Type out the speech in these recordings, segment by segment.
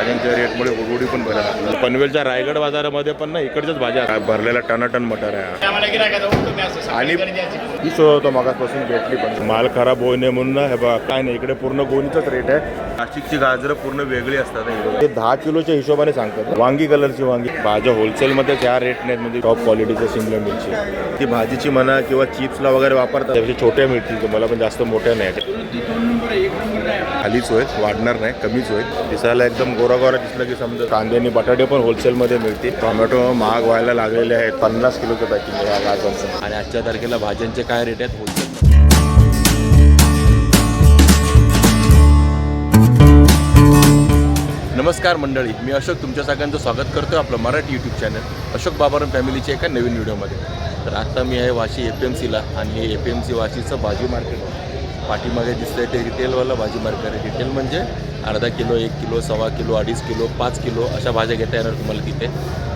भाज्यांच्या रेटमुळे उडवडी पण भरायला लागली पनवेलच्या रायगड बाजारामध्ये पण ना इकडच्याच भाज्या भरलेल्या भरलेला टनाटन मटर आहे आणि ही सोय होतं मगापासून भेटली पण. माल खराब होऊ नये म्हणून ना हे बघा काय नाही इकडे पूर्ण गोणीचाच रेट आहे. नाशिकची गाजरं पूर्ण वेगळी असतात ते दहा किलोच्या हिशोबाने सांगतात. वांगी कलरची वांगी. भाज्या होलसेलमध्ये त्या रेट नाहीत म्हणजे टॉप क्वालिटीच्या शिमला मिरची. ती भाजीची म्हणा किंवा चिप्सला वगैरे वापरतात. छोट्या मिळतील तुम्हाला पण जास्त मोठ्या नाही खालीच होईल वाढणार नाही कमीच होईल दिसायला एकदम गोरा गोरा दिसलं की समजा कांदे आणि बटाटे पण होलसेलमध्ये मिळतील. टोमॅटो महाग व्हायला लागलेले आहेत पन्नास किलोचं पॅकिंग आहे या गाजरचं आणि आजच्या तारखेला भाज्यांचे काय रेट आहेत? होलसेल नमस्कार मंडळी मी अशोक तुमच्या सगळ्यांचं स्वागत करतो आपलं मराठी यूट्यूब चॅनल अशोक बाबारम फॅमिलीच्या एका नवीन व्हिडिओमध्ये तर आता मी आहे वाशी एफ एम सीला आणि हे एफ एम सी वाशीचं भाजी मार्केट आहे पाठीमागे दिसतंय ते रिटेलवाला भाजी मार्केट आहे. रिटेल म्हणजे अर्धा किलो एक किलो सव्वा किलो अडीच किलो पाच किलो अशा भाज्या घेता येणार तुम्हाला तिथे.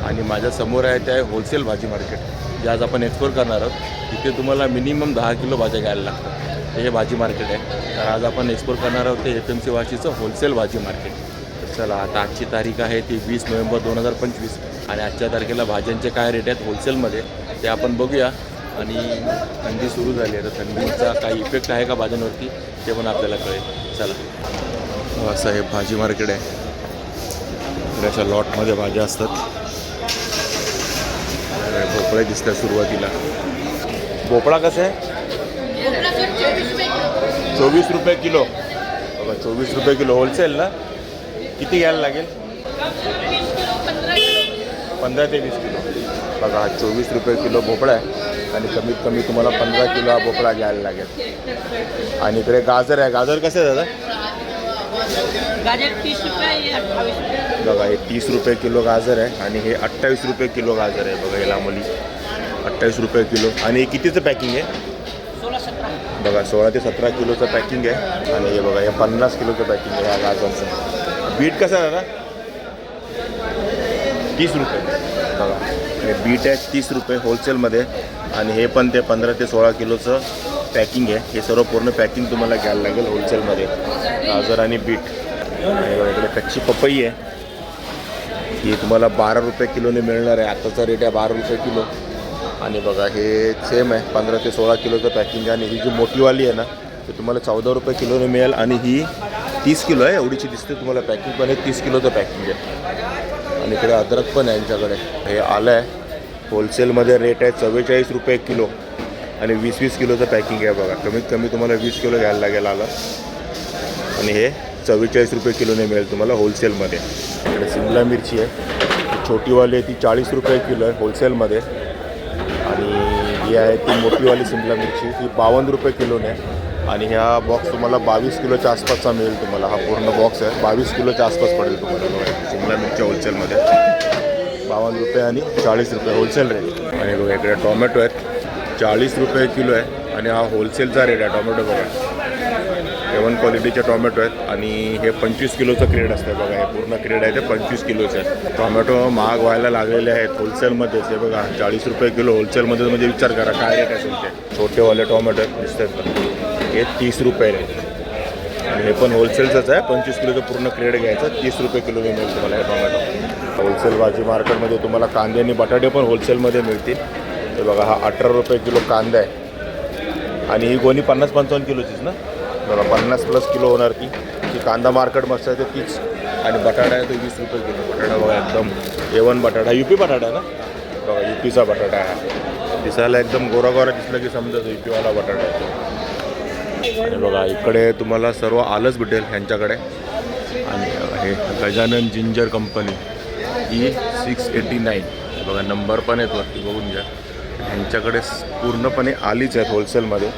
आणि माझ्यासमोर आहे ते आहे होलसेल भाजी मार्केट जे आज आपण एक्सप्लोर करणार आहोत तिथे तुम्हाला मिनिमम दहा किलो भाज्या घ्यायला लागतात. हे भाजी मार्केट आहे. तर आज आपण एक्सप्लोर करणार आहोत ते एफ एम सी वाशीचं होलसेल भाजी मार्केट चला आता आजची तारीख आहे ती वीस नोव्हेंबर दोन हजार पंचवीस. आणि आजच्या तारखेला भाज्यांचे काय रेट आहेत होलसेलमध्ये ते आपण बघूया. आणि थंडी सुरू झाली आहे. तर थंडीचा काही इफेक्ट आहे का भाज्यांवरती ते पण आपल्याला कळेल. चला. असं हे भाजी मार्केट आहे. इकडे अशा लॉटमध्ये भाज्या असतात. भोपळे भोपळे दिसतात सुरुवातीला. भोपळा कसं आहे? चोवीस रुपये किलो. बघा चोवीस रुपये किलो होलसेल ना? किती घ्यायला लागेल? पंधरा ते वीस किलो. बघा हा चोवीस रुपये किलो भोपळा आहे. आणि कमीत कमी तुम्हाला पंधरा किलो हा भोपळा घ्यायला लागेल. आणि इकडे गाजर आहे. गाजर कसं आहे दादा बघा हे तीस रुपये किलो गाजर आहे आणि हे अठ्ठावीस रुपये किलो गाजर आहे. बघा हे लांबली अठ्ठावीस रुपये किलो. आणि हे कितीचं पॅकिंग आहे? बघा सोळा ते सतरा किलोचं पॅकिंग आहे. आणि हे बघा हे पन्नास किलोचं पॅकिंग आहे या गाजरचं. बीट कसं आहे दादा? तीस रुपये. बघा हे बीट आहे तीस रुपये होलसेलमध्ये. आणि हे पण ते पंधरा ते सोळा किलोचं पॅकिंग आहे. हे सर्व पूर्ण पॅकिंग तुम्हाला घ्यायला लागेल होलसेलमध्ये. गाजर आणि बीट. आणि इकडे कच्ची पपई आहे. ही तुम्हाला बारा रुपये किलोने मिळणार आहे. आताचा रेट आहे बारा रुपये किलो. आणि बघा हे सेम आहे. पंधरा ते सोळा किलोचं पॅकिंग आहे. आणि ही जी मोठीवाली आहे ना ती तुम्हाला चौदा रुपये किलोने मिळेल. आणि ही तीस किलो आहे. एवढीची दिसते तुम्हाला पॅकिंग पण हे तीस किलोचं पॅकिंग आहे. आणि इकडे अद्रक पण आहे यांच्याकडे. हे आलं आहे. होलसेलमध्ये रेट आहे चव्वेचाळीस रुपये किलो. आणि वीस वीस किलोचं पॅकिंग आहे बघा. कमीत कमी तुम्हाला वीस किलो घ्यायला लागेल आलं. आणि हे चव्वेचाळीस रुपये किलोने मिळेल तुम्हाला होलसेलमध्ये. इकडे शिमला मिरची आहे. छोटीवाली आहे ती चाळीस रुपये किलो आहे होलसेलमध्ये. आणि ही आहे ती मोठीवाली शिमला मिरची ही बावन्न रुपये किलोने. आहे आणि ह्या बॉक्स तुम्हाला बावीस किलोच्या आसपासचा मिळेल तुम्हाला. हा पूर्ण बॉक्स आहे. बावीस किलोच्या आसपास पडेल तुम्हाला. शिमला मिरची होलसेलमध्ये. बावन्न रुपये आणि चाळीस रुपये होलसेल रेट आणि बघा इकडे टोमॅटो आहेत. चाळीस रुपये किलो आहे. आणि हा होलसेलचा रेट आहे टोमॅटो बघा. एवन क्वालिटीचे टोमॅटो आहेत. आणि हे पंचवीस किलोचं क्रेड असतं. बघा हे पूर्ण क्रेड आहे ते पंचवीस किलोचे आहे टोमॅटो महाग व्हायला लागलेले आहेत होलसेलमध्येच हे बघा चाळीस रुपये किलो होलसेलमध्ये म्हणजे विचार करा काय रेट असेल ते छोटेवाले टोमॅटो आहेत दिसतात हे तीस रुपये रेट आणि हे पण होलसेलचंच आहे. पंचवीस किलोचं पूर्ण क्रेड घ्यायचं तीस रुपये किलो मिळेल तुम्हाला हे टोमॅटो होलसेल भाजी मार्केटमध्ये तुम्हाला कांदे आणि बटाटे पण होलसेलमध्ये मिळतील. हे बघा हा अठरा रुपये किलो कांदा आहे. आणि ही गोणी पन्नास पंचावन्न किलोचीच ना? बघा पन्नास प्लस किलो होणार ती. ती कांदा मार्केट मस्त आहे ते तीच. आणि बटाटा आहे तो वीस रुपये किलो. बटाटा बघा एकदम एवन बटाटा. यू पी बटाटा आहे ना? बघा यू पीचा बटाटा आहे दिसायला एकदम गोरा गोरा की समजा यू पीवाला बटाटा आहे. आणि बघा इकडे तुम्हाला सर्व आलंच भेटेल ह्यांच्याकडे. आणि हे Gajanan ginger company. E six eighty nine बघा नंबर पण आहेत वरती बघून घ्या. ह्यांच्याकडे पूर्णपणे आलीच आहेत होलसेलमध्ये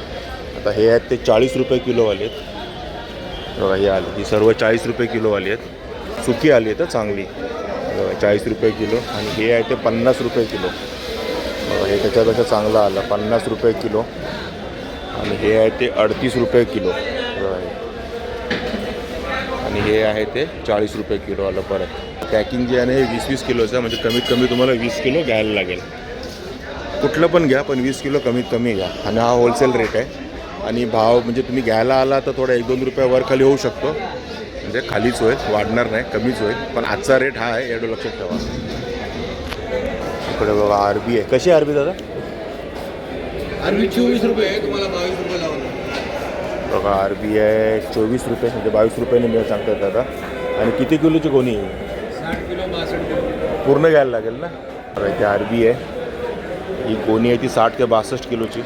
आता हे आहेत ते चाळीस रुपये किलोवाले आहेत. बघा हे आले. ही सर्व चाळीस रुपये किलोवाली आहेत. सुकी आली आहेत तर चांगली. चाळीस रुपये किलो. आणि हे आहे ते पन्नास रुपये किलो. बघा हे त्याच्यापेक्षा चांगलं आलं. पन्नास रुपये किलो. आणि हे आहे ते अडतीस रुपये किलो. बघा हे. आणि हे आहे ते चाळीस रुपये किलो आलं परत. पॅकिंग जे आहे हे वीस वीस किलोचं आहे. म्हणजे कमीत कमी तुम्हाला वीस किलो घ्यायला लागेल. कुठलं पण घ्या पण वीस किलो कमीत कमी घ्या. आणि हा होलसेल रेट आहे. आणि भाव म्हणजे तुम्ही घ्यायला आला तर थोडा एक दोन रुपये वर खाली होऊ शकतो. म्हणजे खालीच होईल वाढणार नाही कमीच होईल. पण आजचा रेट हा आहे एवढं लक्षात ठेवा. इकडे बघा आरबी आहे. कशी आरबी दादा? अरबी चोवीस रुपये तुम्हाला बावीस रुपये लावून बघा आरबी आहे चोवीस रुपये म्हणजे बावीस रुपयाने मिळत सांगतात दादा. आणि किती किलोची कोणी आहे साठ किलो बासष्ट किलो पूर्ण घ्यायला लागेल ना? इथे आरबी आहे. ही गोणी आहे ती साठ ते बासष्ट किलोची.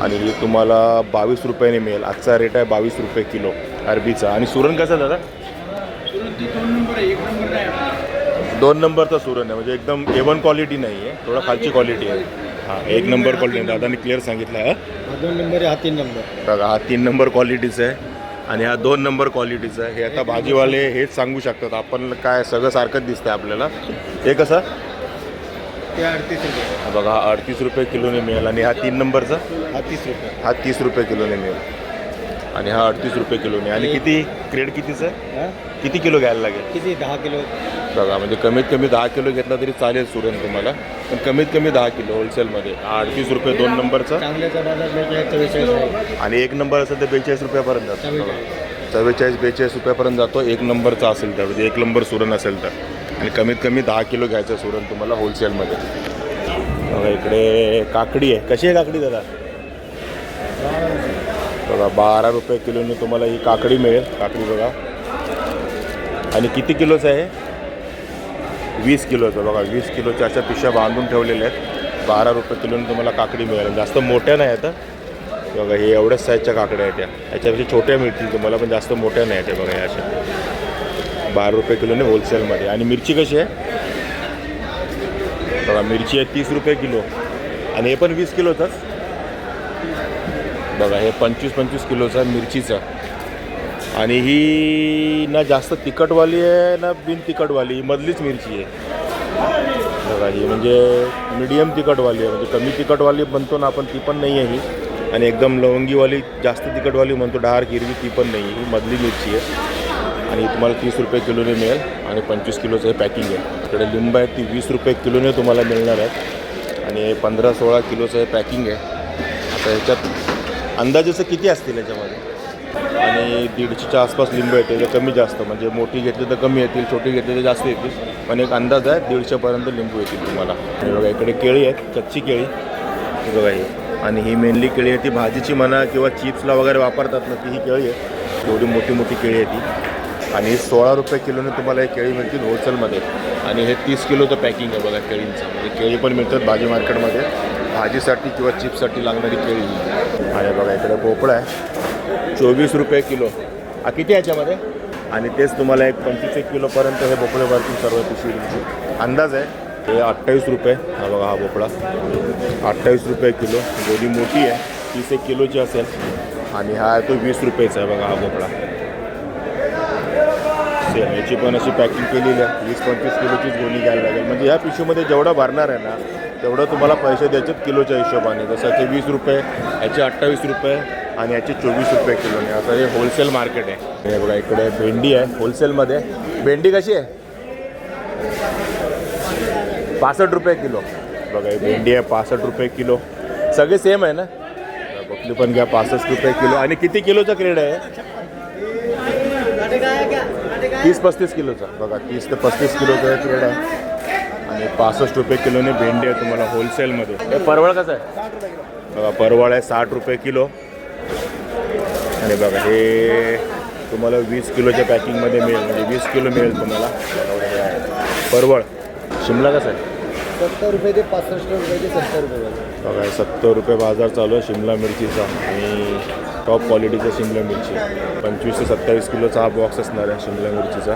आणि ही तुम्हाला बावीस रुपयाने मिळेल. आजचा रेट आहे बावीस रुपये किलो अरबीचा आणि सुरण कसं दादा? दोन नंबर आहे एक नंबर नाही दोन नंबरचा सुरण आहे. म्हणजे एकदम ए वन क्वालिटी नाही आहे. थोडा खालची क्वालिटी आहे. हां एक नंबर क्वालिटी दादाने क्लिअर सांगितलं आहे. दोन नंबर हा तीन नंबर. बघा हा तीन नंबर क्वालिटीचा आहे. आणि हा दोन नंबर क्वालिटीचा आहे. हे आता भाजीवाले हेच सांगू शकतात. आपण काय सगळं सारखंच दिसतंय आपल्याला. हे कसं? ते अडतीस रुपये. बघा हा अडतीस रुपये किलोने मिळेल. आणि हा तीन नंबरचा? हा तीस रुपये. हा तीस रुपये किलोने मिळेल. आणि हा अडतीस रुपये किलोने. आणि किती? क्रेड कितीचं? किती किलो घ्यायला लागेल? किती? दहा किलो. बघा म्हणजे कमीत कमी दहा किलो घेतला तरी चालेल सुरण तुम्हाला. पण कमीत कमी दहा किलो होलसेलमध्ये. अडतीस रुपये दोन नंबरचा. आणि एक नंबर असेल तर बेचाळीस रुपयापर्यंत जातो. चव्वेचाळीस. बेचाळीस रुपयापर्यंत जातो. एक नंबरचा असेल तर म्हणजे एक नंबर सुरण असेल तर. आणि कमीत कमी दहा किलो घ्यायचं सुरण तुम्हाला होलसेलमध्ये. बघा इकडे काकडी आहे. कशी आहे काकडी दादा? बघा बारा रुपये किलोने तुम्हाला ही काकडी मिळेल. काकडी बघा. आणि किती किलोचं आहे? वीस किलोचं बघा वीस किलोच्या अशा पिशव्या बांधून ठेवलेल्या आहेत. बारा रुपये किलोने तुम्हाला काकडी मिळेल. जास्त मोठ्या नाही आता. बघा हे एवढ्याच साईजच्या काकड्या आहेत त्या याच्यापेक्षा छोट्या मिळतील तुम्हाला पण जास्त मोठ्या नाही आहेत बघा या अशा. बारा रुपये किलोने होलसेलमध्ये आणि मिरची कशी आहे? बघा मिरची आहे तीस रुपये किलो. आणि हे पण वीस किलोचंच. बघा हे पंचवीस पंचवीस किलोचं आहे मिरचीचं. आणि ही ना जास्त तिखटवाली आहे ना बिन तिखटवाली ही मधलीच मिरची आहे. बघा ही म्हणजे मीडियम तिखटवाली आहे म्हणजे कमी तिखटवाली म्हणतो ना आपण ती पण नाही आहे ही. आणि एकदम लवंगीवाली जास्त तिखटवाली म्हणतो डार हिरवी ती पण नाही ही. मधली मिरची आहे. आणि तुम्हाला तीस रुपये किलोने मिळेल आणि पंचवीस किलोचं हे पॅकिंग आहे. इकडे लिंब आहे ती वीस रुपये किलोने तुम्हाला मिळणार आहेत आणि पंधरा सोळा किलोचं हे पॅकिंग आहे. आता ह्याच्यात अंदाजेचं किती असतील याच्यामध्ये आणि दीडशेच्या आसपास लिंबू येते ते कमी जास्त. म्हणजे मोठी घेतली तर कमी येतील छोटी घेतली तर जास्त येतील. पण एक अंदाज आहे दीडशेपर्यंत लिंबू येतील तुम्हाला. आणि बघा इकडे केळी आहेत कच्ची केळी. बघा ही. आणि ही मेनली केळी आहे ती भाजीची म्हणा किंवा चिप्सला वगैरे वापरतात ना ती ही केळी आहे. एवढी मोठी मोठी केळी आहे ती. आणि सोळा रुपये किलोने तुम्हाला हे केळी मिळतील होलसेलमध्ये आणि हे तीस किलोचं पॅकिंग आहे बघा केळींचं. म्हणजे केळी पण मिळतात भाजी मार्केटमध्ये. भाजीसाठी किंवा चिप्ससाठी लागणारी केळी आणि बघा इकडे भोपळा आहे. चोवीस रुपये किलो. हा किती याच्यामध्ये? आणि तेच तुम्हाला एक पंचवीस एक किलोपर्यंत हे भोपळे भरतील सर्व पिशवी अंदाज आहे? हे अठ्ठावीस रुपये. हा बघा हा भोपळा अठ्ठावीस रुपये किलो. गोडी मोठी आहे. तीस एक किलोची असेल. आणि हा तो वीस रुपयेचा आहे बघा हा भोपळा सेम याची पण अशी पॅकिंग केलेली आहे. वीस पंचवीस किलोचीच गोणी घ्यायला लागेल. म्हणजे या पिशवीमध्ये जेवढं भरणार आहे ना तेवढं तुम्हाला पैसे द्यायचे किलोच्या हिशोबाने. जसं याचे वीस रुपये याचे अठ्ठावीस रुपये आणि याचे चोवीस रुपये किलोने असं हे होलसेल मार्केट आहे. हे बघा इकडे भेंडी आहे होलसेलमध्ये भेंडी कशी आहे? पासष्ट रुपये किलो. बघा ही भेंडी आहे पासष्ट रुपये किलो. सगळे सेम आहे ना? बकली पण घ्या पासष्ट रुपये किलो. आणि किती किलोचा क्रेड आहे? तीस पस्तीस किलोचा. बघा तीस ते पस्तीस किलोचा क्रेड आहे. आणि पासष्ट रुपये किलोने भेंडी आहे तुम्हाला होलसेलमध्ये हे परवळ कसं आहे? बघा परवळ आहे साठ रुपये किलो. आणि बघा हे तुम्हाला वीस किलोच्या पॅकिंगमध्ये मिळेल म्हणजे वीस किलो मिळेल तुम्हाला. हे. परवळ. शिमला कसं आहे? सत्तर रुपये ते पासष्ट रुपये ते सत्तर रुपये बघा. सत्तर रुपये बाजार चालू आहे शिमला मिरचीचा आणि टॉप क्वालिटीचा शिमला मिरची. पंचवीस ते सत्तावीस किलोचा हा बॉक्स असणार आहे शिमला मिरचीचा.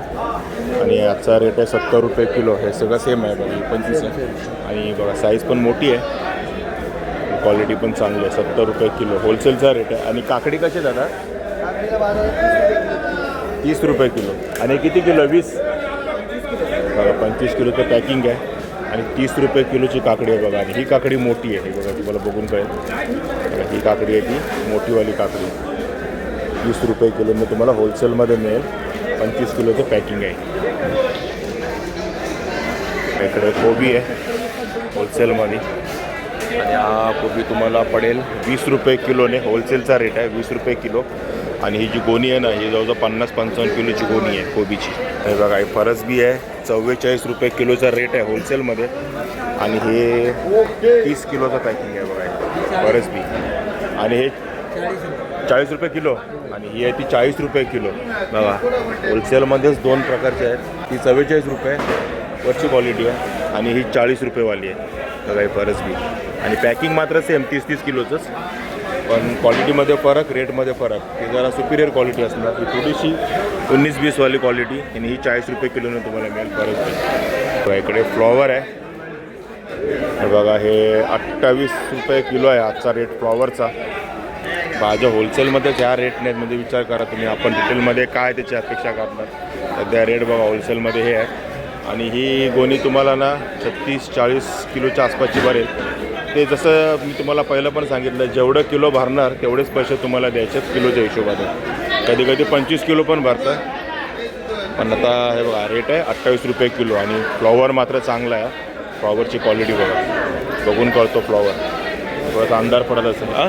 आणि याचा रेट आहे सत्तर रुपये किलो. हे सगळं सेम आहे बघा पंचवीस आहे. आणि बघा साईज पण मोठी आहे. क्वालिटी पण चांगली आहे. सत्तर रुपये किलो. होलसेलचा रेट आहे. आणि काकडी कशी दादा? तीस रुपये किलो. आणि किती किलो वीस? बघा पंचवीस किलोचं पॅकिंग आहे. आणि तीस रुपये किलोची काकडी आहे बघा. आणि ही काकडी मोठी आहे. बघा तुम्हाला बघून कळेल. बघा ही काकडी आहे ती. मोठीवाली काकडी. तीस रुपये किलोने तुम्हाला होलसेलमध्ये मिळेल. पंचवीस किलोचं पॅकिंग आहे. इकडे कोबी आहे. होलसेलमध्ये. आणि हा कोबी तुम्हाला पडेल. वीस रुपये किलोने होलसेलचा रेट आहे वीस रुपये किलो. आणि ही जी गोणी आहे ना ही जवळजवळ पन्नास पंचावन्न किलोची गोणी आहे कोबीची. हे बघा ही फरसबी आहे. चव्वेचाळीस रुपये किलोचा रेट आहे होलसेलमध्ये आणि हे तीस किलोचं पॅकिंग आहे बघा फरसबी आणि हे चाळीस रुपये किलो. आणि ही आहे ती चाळीस रुपये किलो. बघा होलसेलमध्येच दोन प्रकारचे आहेत. ती चव्वेचाळीस रुपये वरची क्वालिटी आहे आणि ही चाळीस रुपयेवाली आहे. बघा ही फरसबी आणि पॅकिंग मात्र सेम तीस तीस किलोचंच. पण क्वालिटीमध्ये फरक रेटमध्ये फरक. ही जरा सुपिरियर क्वालिटी असणार. ही थोडीशी उन्नीस वीसवाली क्वालिटी आणि ही चाळीस रुपये किलोने तुम्हाला मिळेल फरक इकडे फ्लॉवर आहे. हे बघा हे अठ्ठावीस रुपये किलो आहे आजचा रेट फ्लॉवरचा भाज्या होलसेलमध्ये ज्या रेट नाहीत म्हणजे विचार करा तुम्ही. आपण डिटेलमध्ये काय त्याची अपेक्षा करणार. सध्या रेट बघा होलसेलमध्ये हे आहे. आणि ही गोणी तुम्हाला ना छत्तीस चाळीस किलोच्या आसपासची बरेल ते जसं मी तुम्हाला पहिलं पण सांगितलं जेवढं किलो भरणार तेवढेच पैसे तुम्हाला द्यायचे किलोच्या हिशोबाने. कधी कधी पंचवीस किलो पण भरतं पण आता हे बघा रेट आहे अठ्ठावीस रुपये किलो आणि फ्लॉवर मात्र चांगला आहे. फ्लॉवरची क्वालिटी बघा. बघून कळतो फ्लॉवर थोडासा अंधार पडत असेल हां?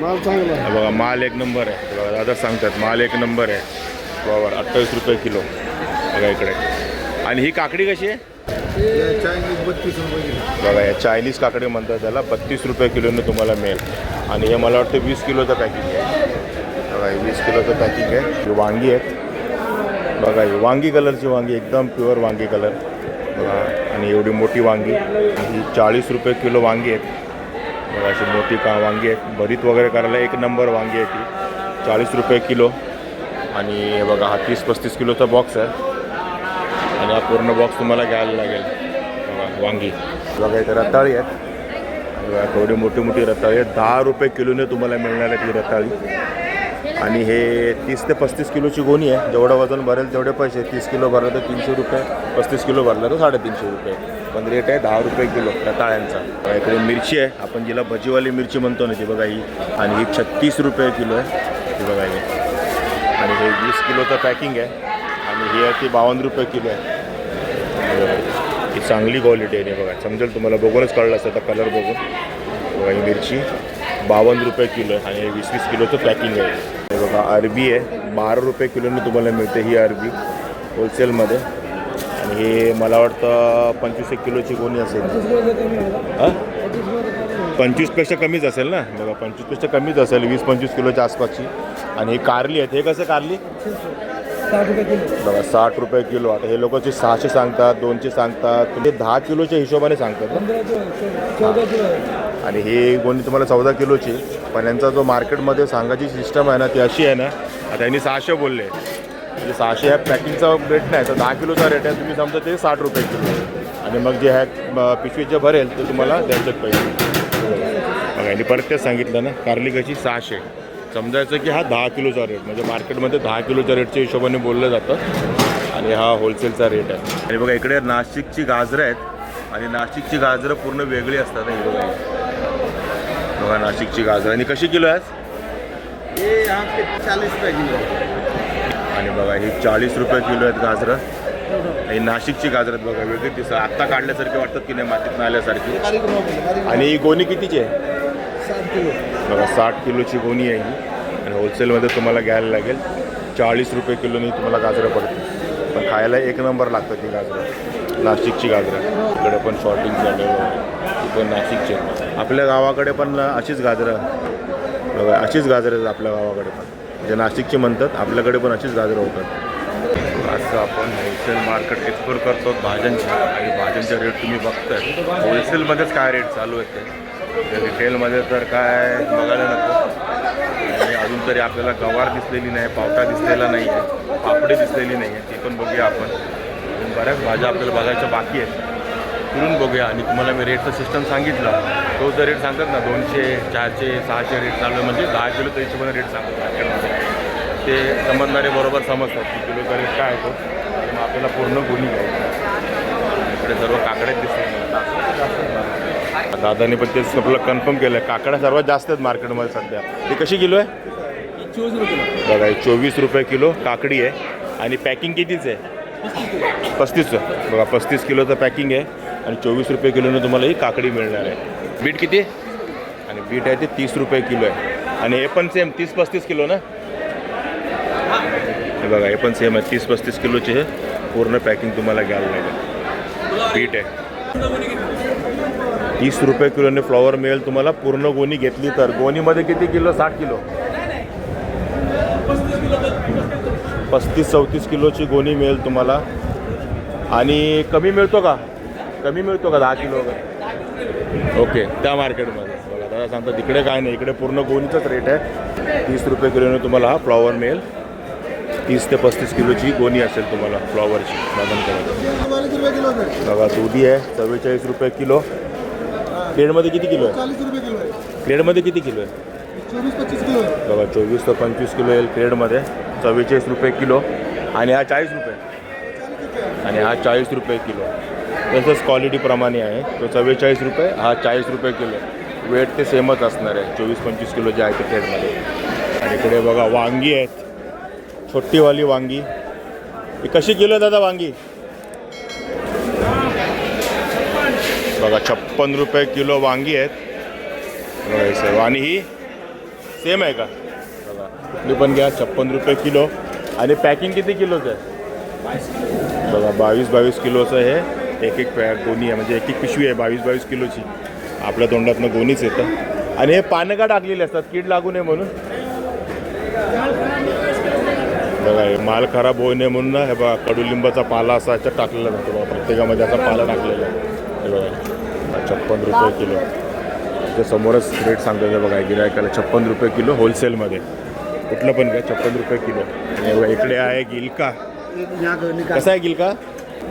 माल चांगला हा बघा माल एक नंबर आहे. बघा दादा सांगतात माल एक नंबर आहे. फ्लॉवर अठ्ठावीस रुपये किलो. बघा इकडे. आणि ही काकडी कशी आहे? बघा या चायनीज काकडी म्हणतात त्याला बत्तीस रुपये किलोने तुम्हाला मिळेल. आणि हे मला वाटतं वीस किलोचं पॅकिंग आहे. बघा हे वीस किलोचं पॅकिंग आहे. ही वांगी आहेत. बघा ही वांगी कलरची वांगी एकदम प्युअर वांगी कलर बघा आणि एवढी मोठी वांगी. ही चाळीस रुपये किलो वांगी आहेत. बघा अशी मोठी का वांगी आहेत. भरीत वगैरे करायला एक नंबर वांगी आहे ती. चाळीस रुपये किलो. आणि हे बघा हा तीस पस्तीस किलोचा बॉक्स आहे. आणि हा पूर्ण बॉक्स तुम्हाला घ्यायला लागेल. वांगी. बघा इथे रताळी आहेत. बघा थोडी मोठी मोठी रताळी आहेत. दहा रुपये किलोने तुम्हाला मिळणार आहे ती रताळी. आणि हे तीस ते पस्तीस किलोची गोणी आहे. जेवढं वजन भरेल तेवढे पैसे. तीस किलो भरलं तर तीनशे रुपये. पस्तीस किलो भरलं तर साडेतीनशे रुपये. पण रेट आहे दहा रुपये किलो रताळ्यांचा. इकडे मिरची आहे. आपण जिला भजीवाली मिरची म्हणतो ना ती बघा ही. आणि ही छत्तीस रुपये किलो आहे. ती बघा ही. आणि हे वीस किलोचं पॅकिंग आहे. आणि ही आहे ती बावन्न रुपये किलो आहे. ही चांगली क्वालिटी आहे बघा. समजेल तुम्हाला बघूनच कळलं असतं आता कलर बघून. बघा ही मिरची बावन्न रुपये किलो आहे आणि वीस वीस किलोचं पॅकिंग आहे. हे बघा अरबी आहे. बारा रुपये किलोने तुम्हाला मिळते ही अरबी होलसेलमध्ये आणि हे मला वाटतं पंचवीस एक किलोची गोणी असेल. हां? पंचवीसपेक्षा कमीच असेल ना? बघा पंचवीसपेक्षा कमीच असेल वीस पंचवीस किलोच्या आसपासची. आणि हे कारली आहेत. हे कसं कारली? बघा साठ रुपये किलो. आता हे लोक सहाशे सांगतात दोनशे सांगतात तुम्ही दहा किलोच्या हिशोबाने सांगतात? आणि ही गोणी तुम्हाला चौदा किलोची पण यांचा जो मार्केटमध्ये सांगायची सिस्टम आहे ना ती अशी आहे ना आता यांनी सहाशे बोलले. म्हणजे सहाशे ह्या पॅकिंगचा रेट नाही तर दहा किलोचा रेट आहे तुम्ही समजा ते साठ रुपये किलो. आणि मग जे ह्या पिशवीत जे भरेल ते तुम्हाला द्यायचे पैसे. बघा यांनी परत तेच सांगितलं ना कारली कशी सहाशे. समजायचं की हा दहा किलोचा रेट म्हणजे मार्केटमध्ये दहा किलोच्या रेटच्या हिशोबाने बोललं जातं. आणि हा होलसेलचा रेट आहे. आणि बघा इकडे नाशिकची गाजरं आहेत. आणि नाशिकची गाजरं पूर्ण वेगळी असतात ही बघा. ही. बघा नाशिकची गाजरं. आणि कशी किलो हे पे चालीस रुपये किलो. आणि बघा ही चाळीस रुपये किलो आहेत गाजरं. आणि नाशिकची गाजरं आहेत बघा वेगळी दिसत आत्ता काढल्यासारखी वाटतात की नाही मातीत आल्यासारखी आणि ही गोणी कितीची आहे? बघा साठ किलोची गोणी आहे ही. आणि होलसेलमध्ये तुम्हाला घ्यायला लागेल. चाळीस रुपये किलोनी तुम्हाला गाजरं पडते पण खायला एक नंबर लागतं ती गाजरं. नाशिकची गाजरं. इकडे पण शॉर्टिंग झालं. ती पण नाशिकची. आपल्या गावाकडे पण अशीच गाजरं. बघा अशीच गाजरं आहेत आपल्या गावाकडे पण. जे नाशिकची म्हणतात आपल्याकडे पण अशीच गाजरं होतात. असं आपण होलसेल मार्केट एक्सप्लोर करतो. भाज्यांच्या आणि भाज्यांचे रेट तुम्ही बघताय. होलसेलमध्येच काय रेट चालू आहेत ते? रिटेलमध्ये तर काय बघायला नको. आणि अजून तरी आपल्याला गवार दिसलेली नाही पावटा दिसलेला नाही आहे पापडे दिसलेली नाही आहे ती पण बघूया आपण. बऱ्याच भाज्या आपल्याला बघायच्या बाकी आहेत. फिरून बघूया. आणि तुम्हाला मी रेटचं सिस्टम सांगितला. तो जर रेट सांगतात ना दोनशे चारशे सहाशे रेट चालू म्हणजे दहा किलो तर हिशोबाने रेट सांगतात मार्केटमध्ये ते समजणारे बरोबर समजतात की किलोचा रेट काय तो. मग आपल्याला पूर्ण गुन्ही घ्यायची. इकडे सर्व काकड्यात दिसतात दादाने पण तेच आपलं कन्फर्म केलं आहे काकड्या सर्वात जास्त आहेत मार्केटमध्ये सध्या. ती कशी किलो आहे? चोवीस रुपये बघा हे चोवीस रुपये किलो काकडी आहे. आणि पॅकिंग कितीच आहे? पस्तीसचं बघा पस्तीस किलोचं पॅकिंग आहे. आणि चोवीस रुपये किलोनं तुम्हाला ही काकडी मिळणार आहे. बीट किती? आणि बीट आहे ते तीस रुपये किलो आहे. आणि हे पण सेम तीस पस्तीस किलो ना? बघा हे पण सेम आहे. तीस पस्तीस किलोचे हे पूर्ण पॅकिंग तुम्हाला घ्यायला लागेल बीट आहे. तीस रुपये किलोने फ्लॉवर मिळेल तुम्हाला. पूर्ण गोणी घेतली तर. गोणीमध्ये किती किलो? साठ किलो. पस्तीस चौतीस किलोची गोणी मिळेल तुम्हाला. आणि कमी मिळतो का? कमी मिळतो का? दहा किलो वगैरे? ओके त्या मार्केटमध्ये. बघा दादा सांगता तिकडे काय नाही. इकडे पूर्ण गोणीचाच रेट आहे. तीस रुपये किलोने तुम्हाला हा फ्लॉवर मिळेल. तीस ते पस्तीस किलोची गोणी असेल तुम्हाला फ्लॉवरची. साधन करायचं बघा दुधी आहे चव्वेचाळीस रुपये किलो. क्रेडमध्ये किती किलो आहे? चालीस रुपये किलो है क्रेडमध्ये किती किलो आहे? पच्चीस किलो है बघा चोवीस ते पंचवीस किलो येईल क्रेडमध्ये चव्वेचाळीस रुपये किलो. आणि हा चाळीस रुपये. आणि हा चाळीस रुपये किलो. तसंच क्वालिटीप्रमाणे आहे. तो चव्वेचाळीस रुपये हा चाळीस रुपये किलो. वेट ते सेमच असणार आहे. चोवीस पंचवीस किलो जे आहे ते क्रेडमध्ये आणि इकडे बघा वांगी आहेत. छोटीवाली वांगी. ही कशी किलो आहे दादा वांगी? बघा छप्पन रुपये किलो वांगी आहेत. हे सर्व आणि ही सेम आहे का? बघा कुठली पण घ्या छप्पन रुपये किलो. आणि पॅकिंग किती किलोचं आहे? बघा बावीस बावीस किलोचं हे एक एक पॅ गोणी आहे. म्हणजे एक एक पिशवी आहे बावीस बावीस किलोची. आपल्या तोंडातनं गोणीच येतं. आणि हे पानं का टाकलेले असतात. कीड लागू नये म्हणून. बघा हे माल खराब होऊ नये म्हणून ना हे बघा कडुलिंबाचा पाला असा याच्यात टाकलेला जातो. बघा प्रत्येकामध्ये असा पाला टाकलेला आहे. हे बघा. छप्पन रुपये किलो. त्याच्या समोरच रेट सांगतो बघा गिरायकाला छप्पन रुपये किलो होलसेलमध्ये कुठलं पण घ्या छप्पन रुपये किलो. आणि इकडे आहे गिलका. कसा आहे गिलका?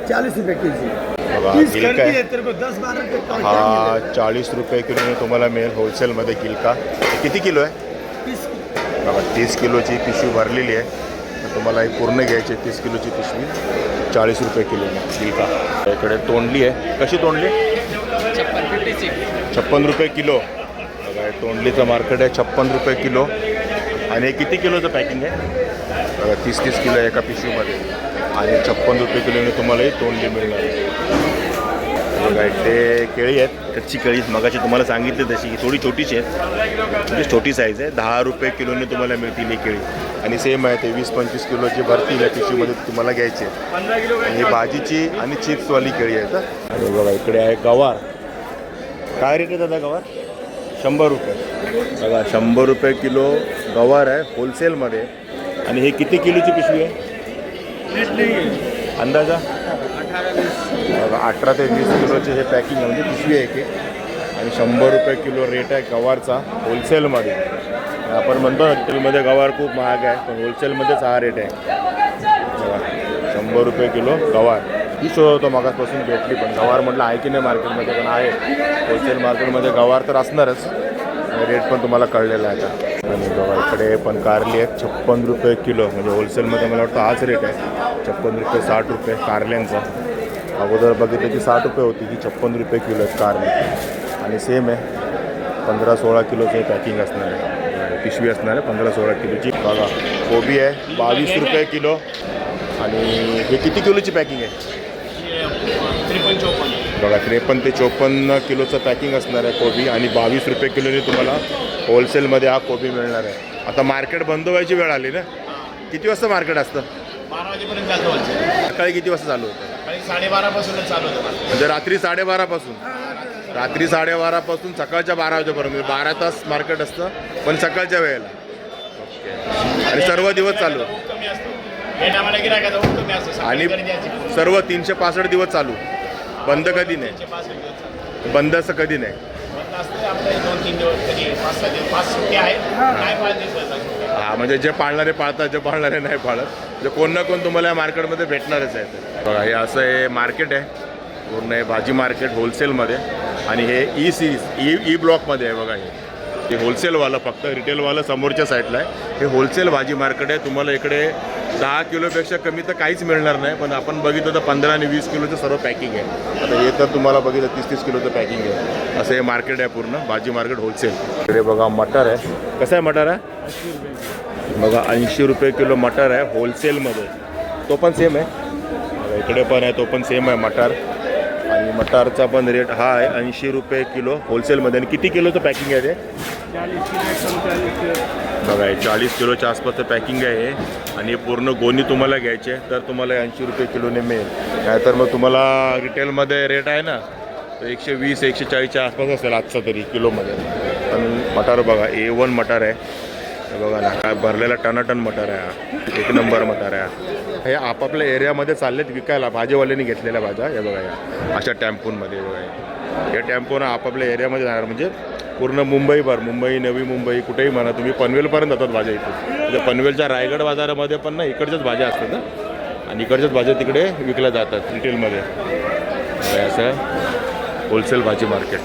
चालीस रुपये के जी बघा गिलका आहे. तेरे को दस बारह रुपये का हा चाळीस रुपये किलोने तुम्हाला मिळेल होलसेलमध्ये गिलका. किती किलो आहे? बघा तीस किलोची पिशवी भरलेली आहे. तुम्हाला ही पूर्ण घ्यायची तीस किलोची पिशवी. चाळीस रुपये किलोने गिलका. इकडे तोंडली आहे. कशी तोंडली? छप्पन रुपये किलो. बघा तोंडलीचं मार्केट आहे छप्पन रुपये किलो. आणि हे किती किलोचं पॅकिंग आहे? बघा तीस तीस किलो आहे एका पिशवीमध्ये. आणि छप्पन रुपये किलोने तुम्हालाही तोंडली मिळणार. बघा ते केळी आहेत. कच्ची केळी मगाशी तुम्हाला सांगितली तशी की थोडी छोटीशी आहेत. म्हणजे छोटी साईज आहे. दहा रुपये किलोने तुम्हाला मिळतील ही केळी. आणि सेम आहे ते वीस पंचवीस किलोची भरतील या पिशवीमध्ये तुम्हाला घ्यायची आहे आणि भाजीची आणि चिप्सवाली केळी आहेत हं. आणि बघा इकडे आहे गवार. काय रेट आहे दादा गवार? शंभर रुपये. बघा शंभर रुपये किलो गवार आहे होलसेलमध्ये आणि हे किती किलोची पिशवी आहे? अंदाजा? बघा अठरा ते वीस किलोचे हे पॅकिंग आहे म्हणजे पिशवी आहे की आणि शंभर रुपये किलो रेट आहे गवारचा होलसेलमध्ये आपण म्हणतो ना रिटेलमध्ये गवार खूप महाग आहे पण होलसेलमध्येच हा रेट आहे. बघा शंभर रुपये किलो गवार. ही सोय होतो मागासपासून भेटली पण गवार म्हटलं आहे की नाही मार्केटमध्ये पण आहे. होलसेल मार्केटमध्ये गवार तर असणारच. रेट पण तुम्हाला कळलेला आहे आता. आणि गवारकडे पण कारली आहेत छप्पन रुपये किलो. म्हणजे होलसेलमध्ये मला वाटतं हाच रेट आहे. छप्पन रुपये साठ रुपये कारल्यांचा. अगोदर बघितलं की साठ रुपये होती ती छप्पन रुपये किलो आहेत कारली. आणि सेम आहे. पंधरा सोळा किलोचं हे पॅकिंग असणार आहे. पिशवी असणार आहे पंधरा सोळा किलोची. बघा कोबी आहे बावीस रुपये किलो. आणि हे किती किलोची पॅकिंग आहे? बघा त्रेपन्न ते चोपन्न किलोचं पॅकिंग असणार आहे कोबी आणि बावीस रुपये किलोने तुम्हाला होलसेलमध्ये हा कोबी मिळणार आहे. आता मार्केट बंद व्हायची वेळ आली ना? किती वाजता मार्केट असतं? बारा वाजेपर्यंत चालतो सकाळी किती वाजता चालू होतं? साडेबारापासूनच चालू होतं म्हणजे रात्री साडेबारापासून. रात्री साडेबारापासून सकाळच्या बारा वाजेपर्यंत म्हणजे बारा तास मार्केट असतं पण सकाळच्या वेळेला. ओके. आणि सर्व दिवस चालू. कमी असतो. हे आम्हाला गिरायकाचा ऊन कमी असतो. सकाळी आणि. सर्व तीनशे पासष्ट दिवस चालू. बंद कधी नाही. बंद असं कधी नाही. हा म्हणजे जे पाळणारे पाळतात जे पाळणारे नाही पाळत. म्हणजे कोण ना कोण तुम्हाला या मार्केटमध्ये भेटणारच आहे. बघा हे असं हे मार्केट आहे. पूर्ण हे भाजी मार्केट होलसेलमध्ये आणि हे ई सिरीज ई ई ब्लॉकमध्ये आहे बघा हे. हे होलसेलवालं फक्त रिटेलवालं समोरच्या साईडला आहे. हे होलसेल भाजी मार्केट आहे. तुम्हाला इकडे दहा किलोपेक्षा कमी तर काहीच मिळणार नाही पण आपण बघितलं तर पंधरा आणि वीस किलोचं सर्व पॅकिंग आहे. आता हे तर तुम्हाला बघितलं तीस तीस किलोचं पॅकिंग आहे. असं हे मार्केट आहे पूर्ण भाजी मार्केट होलसेल इकडे बघा मटर आहे. कसं आहे मटर आहे बघा ऐंशी रुपये किलो मटर आहे होलसेलमध्ये तो पण सेम आहे. इकडे पण आहे तो पण सेम आहे मटार. आणि मटारचा पण रेट हा आहे ऐंशी रुपये किलो होलसेलमध्ये आणि किती किलोचं पॅकिंग आहे ते? बघा चाळीस किलोच्या आसपासचं पॅकिंग आहे आणि पूर्ण गोणी तुम्हाला घ्यायचे तर तुम्हाला ऐंशी रुपये किलोने मिळेल. नाहीतर मग तुम्हाला रिटेलमध्ये रेट आहे ना तर एकशे वीस एकशे चाळीसच्या आसपास असेल आजचा तरी किलोमध्ये. पण मटार बघा ए वन मटार आहे. हे बघा ना काय भरलेला टनाटन मटार आहे हा. एक नंबर मटार आहे हे. आपापल्या एरियामध्ये चाललेत विकायला भाजीवाल्यांनी घेतलेल्या भाज्या हे बघा या. अशा टॅम्पूंमध्ये बघा या टॅम्पोनं आपापल्या एरियामध्ये जाणार म्हणजे पूर्ण मुंबईभर मुंबई नवी मुंबई कुठेही म्हणा तुम्ही पनवेलपर्यंत जातात भाज्या इथून. म्हणजे पनवेलच्या रायगड बाजारामध्ये पण ना इकडच्याच भाज्या असतात ना. आणि इकडच्याच भाज्या तिकडे विकल्या जातात. रिटेलमध्ये हे असं होलसेल भाजी मार्केट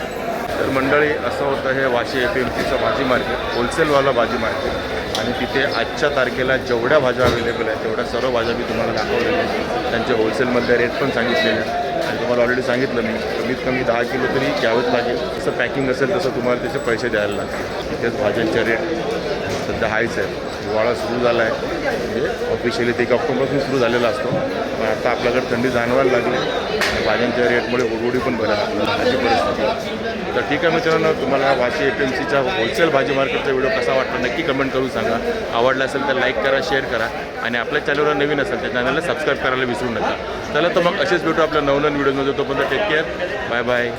तर मंडळी असं होतं हे वाशी एफ एम सीचं भाजी मार्केट होलसेलवाला भाजी मार्केट आणि तिथे आजच्या तारखेला जेवढ्या भाज्या अवेलेबल आहेत तेवढ्या सर्व भाज्या मी तुम्हाला दाखवलेल्या आहेत. त्यांचे होलसेलमधले रेट पण सांगितलेले आहेत. आणि तुम्हाला ऑलरेडी सांगितलं मी कमीत कमी दहा किलो तरी घ्यावंच लागेल. जसं पॅकिंग असेल तसं तुम्हाला त्याचे पैसे द्यायला लागतील. तिथेच भाज्यांचे रेट सध्या हायच आहे हिवाळा सुरू झाला आहे म्हणजे ऑफिशियली ते एक ऑक्टोबरपासून सुरू झालेला असतो. पण आता आपल्याकडे थंडी जाणवायला लागली. आणि भाज्यांच्या रेटमुळे उडवडी पण भरायला लागली. अशी परिस्थिती तर ठीक आहे मित्रांनो तुम्हाला भाजी एफ एम सीचा होलसेल भाजी मार्केटचा व्हिडिओ कसा वाटला नक्की कमेंट करून सांगा. आवडला असेल तर लाईक करा शेअर करा आणि आपल्या चॅनलवर नवीन असेल त्या चॅनलला सबस्क्राईब करायला विसरू नका. चला तर मग असेच भेटू आपल्या नवनवीन व्हिडिओमध्ये तोपर्यंत टेक केअर बाय बाय